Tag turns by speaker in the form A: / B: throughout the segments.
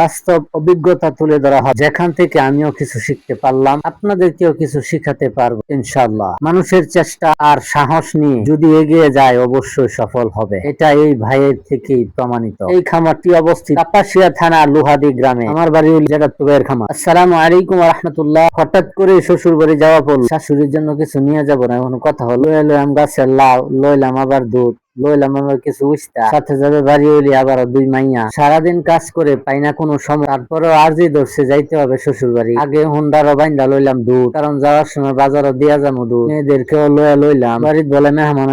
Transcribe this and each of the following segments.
A: বাস্তব অভিজ্ঞতা তুলে ধরা হয়। যেখান থেকে আমিও কিছু শিখতে পারলাম, আপনাদেরকেও কিছু শিখাতে পারব ইনশাল্লাহ মানুষের চেষ্টা আর সাহস নিয়ে যদি এগিয়ে যায়, অবশ্যই সফল হবে। এটা এই ভাইয়ের থেকেই প্রমাণিত। এই খামারটি অবস্থিত কাপাসিয়া থানা লোহাদি গ্রামে। আমার বাড়ি হল জেরাতুবের খামার। আসসালামু আলাইকুম রহমতুল্লাহ। হঠাৎ করে শ্বশুর বাড়ি যাওয়া পড়ল। শাশুড়ির জন্য কিছু নিয়ে যাব না এখন কথা হলো। লইলাম গাছের লাউ, লইলাম আবার দুধ। লইলাম আমার কিছু উস্তা। সাথে যাবে বাড়ি আবার দুই মাইয়া। সারাদিন কাজ করে পাই না কোনো সময়। তারপরে আরজি ধরছে যাইতে হবে শ্বশুর বাড়ি আগে বাইন্দা লইলাম দুধ। কারণ যাওয়ার সময় বাজারও দিয়া যাব দুধ। মেয়েদেরকেও লইয়া লইলাম। বাড়িতে বলে মেহমান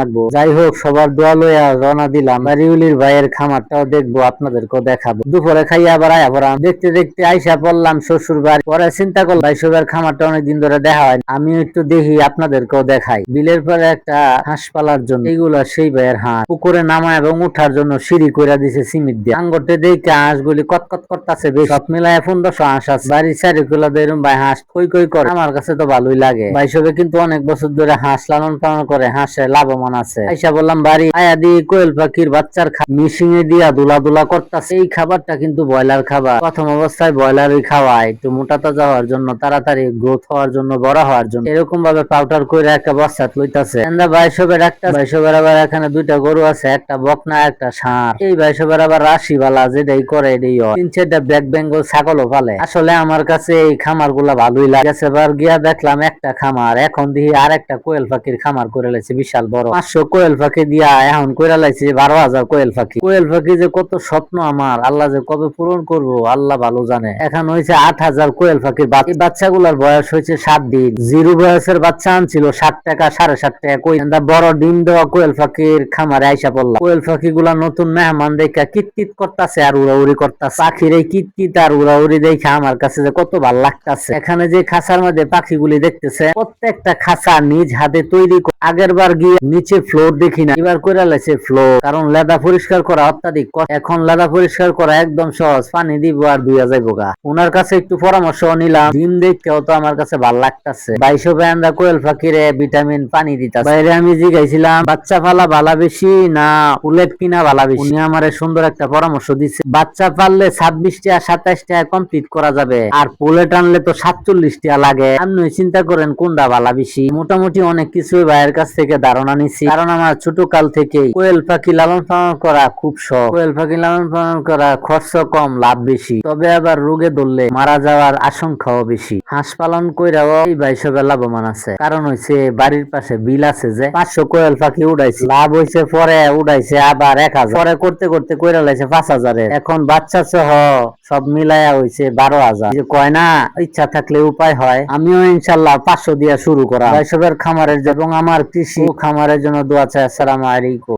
A: লাগবো। যাই হোক, সবার দোয়া লইয়া রওনা দিলাম। বাড়িউলির ভাইয়ের খামারটাও দেখব, আপনাদেরকেও দেখাবো। দুপুরে খাইয়া আবার আয়া পড়াম। দেখতে দেখতে আইসা পড়লাম শ্বশুর বাড়ি পরে চিন্তা করলাম, ভাই সবার খামারটা অনেকদিন ধরে দেখা হয় আমি একটু দেখি, আপনাদেরকেও দেখাই। বিলের পরে একটা হাঁস পালার জন্য। এইগুলা সেই ভাইয়ের হাঁস। পুকুরে নামা এবং উঠার জন্য সিঁড়ি কইরা দিছে সিমিট দিয়ে। আঙ্গরতে দেখে হাঁসগুলি কটকট করতেছে বেশ। সব মিলায় পনেরোশো হাঁস আছে। বাড়ির চারিকুলা দেরুম ভাই, হাঁস কই কই করে? আমার কাছে তো ভালোই লাগে। ভাই সবে কিন্তু অনেক বছর ধরে হাঁস লালন পালন করে হাঁসে লাভবান আছে। আইসা বললাম, বাড়ি আয়া দিয়ে কোয়েল পাখির বাচ্চার মিশিং এ দিয়া দুলা দুলা করতেছে। এই খাবারটা কিন্তু ব্রয়লার খাবার। প্রথম অবস্থায় ব্রয়লারই খাওয়ায়। একটু মোটা তাজা হওয়ার জন্য, তাড়াতাড়ি গ্রোথ হওয়ার জন্য, বড় হওয়ার জন্য। এরকম ভাবে পাউডার করে একটা বস্তা লইতাছে। বাইশবের একটা বাইশবের আবার এখানে দুইটা গরু আছে, একটা বকনা, একটা ষাঁড়। এই বাইশবের আবার রাশিওয়ালা যেটাই করে এটাই। তিন চারটা ব্যাক বেঙ্গল ছাগলও পালে। আসলে আমার কাছে এই খামারগুলা ভালোই লাগেছে গিয়া দেখলাম একটা খামার, এখন দেখি আর একটা কোয়েল পাখির খামার করে লাইছে, বিশাল বড়। পাঁচশো কোয়েল পাখি দিয়া এখন করে লাইছে বারো হাজার কোয়েল পাখি। কোয়েল পাখি যে কত স্বপ্ন আমার, আল্লাহ যে কবে পূরণ করব, আল্লাহ ভালো জানে। এখন হয়েছে আট হাজার কোয়েল পাখির বাচ্চা। বাচ্চাগুলার বয়স হয়েছে সাত দিন। জিরো বয়সের বাচ্চা আনছিল, ষাট টাকা, সাড়ে ষাট টাকা কই বড় ডিম দেওয়া কোয়েল পাখির খামারে আইসা পড়লাম। কোয়েল পাখি গুলা নতুন মেহমান দেখা কিট করতেছে আর উড়াউড়ি করতেছে। পাখির এই কিট কিট আর উড়াউড়ি দেখে আমার কাছে যে কত ভালো লাগতাছে। এখানে যে খাঁচার মধ্যে পাখিগুলি দেখতেছে, প্রত্যেকটা খাঁচা নিজ হাতে তৈরি আগের বার গিয়ে নিচে ফ্লোর দেখি না এবার করে লাইছে ফ্লোর কারণ লেদা পরিষ্কার করা অত্যাধিক এখন লেদা পরিষ্কার করা একদম সহজ। পানি দিব আর দুইয়া যাইবো গা। ওনার কাছে একটু পরামর্শ নিলাম। ডিম দেখতেও তো আমার কাছে ভালো লাগতাছে। বাইশো ব্যান্ডা কোয়েল পাখিরে ভিটামিন পানি দিতাছে। বাইরে আমি জিগাইছিলাম বাচ্চা পালা ভালা বেশি না উলেট কিনা ভালা বেশি? উনি আমার সুন্দর একটা পরামর্শ দিচ্ছে বাচ্চা পাললে ছাব্বিশ টাকা সাতাইশ টাকা কমপ্লিট করা যাবে। আর পুলেট আনলে তো সাতচল্লিশ টাকা লাগে। আপনি চিন্তা করেন কোনটা ভালা বেশি? মোটামুটি অনেক কিছুই ভাইয়ের কাছ থেকে ধারণা নিছি। কারণ আমার ছোট কাল থেকেই কোয়েল পাখি লালন পালন করা খুব শখ। কোয়েল পাখি লালন পালন করা খরচ কম, লাভ বেশি। তবে আবার রোগে ধরলে মারা যাওয়ার আশঙ্কাও বেশি। হাঁস পালন কইরাও এই বাইশবে লাভবান আছে। কারণ হচ্ছে বাড়ির পাশে বিল আছে যে, পাঁচশো কোয়েল পাখি উড়াইছে। লাভ হয়েছে পরে উড়াইছে আবার এক হাজার। পরে করতে করতে কইরা লাইছে পাঁচ হাজারের। এখন বাচ্চা সহ সব মিলায়া হয়েছে বারো হাজার। কয় না, ইচ্ছা থাকলে উপায় হয়। আমিও ইনশাল্লাহ পাঁচশো দিয়া শুরু করা সবের খামারের এবং আমার কৃষি খামারের জন্য দোয়া চাই। আসসালামু আলাইকুম।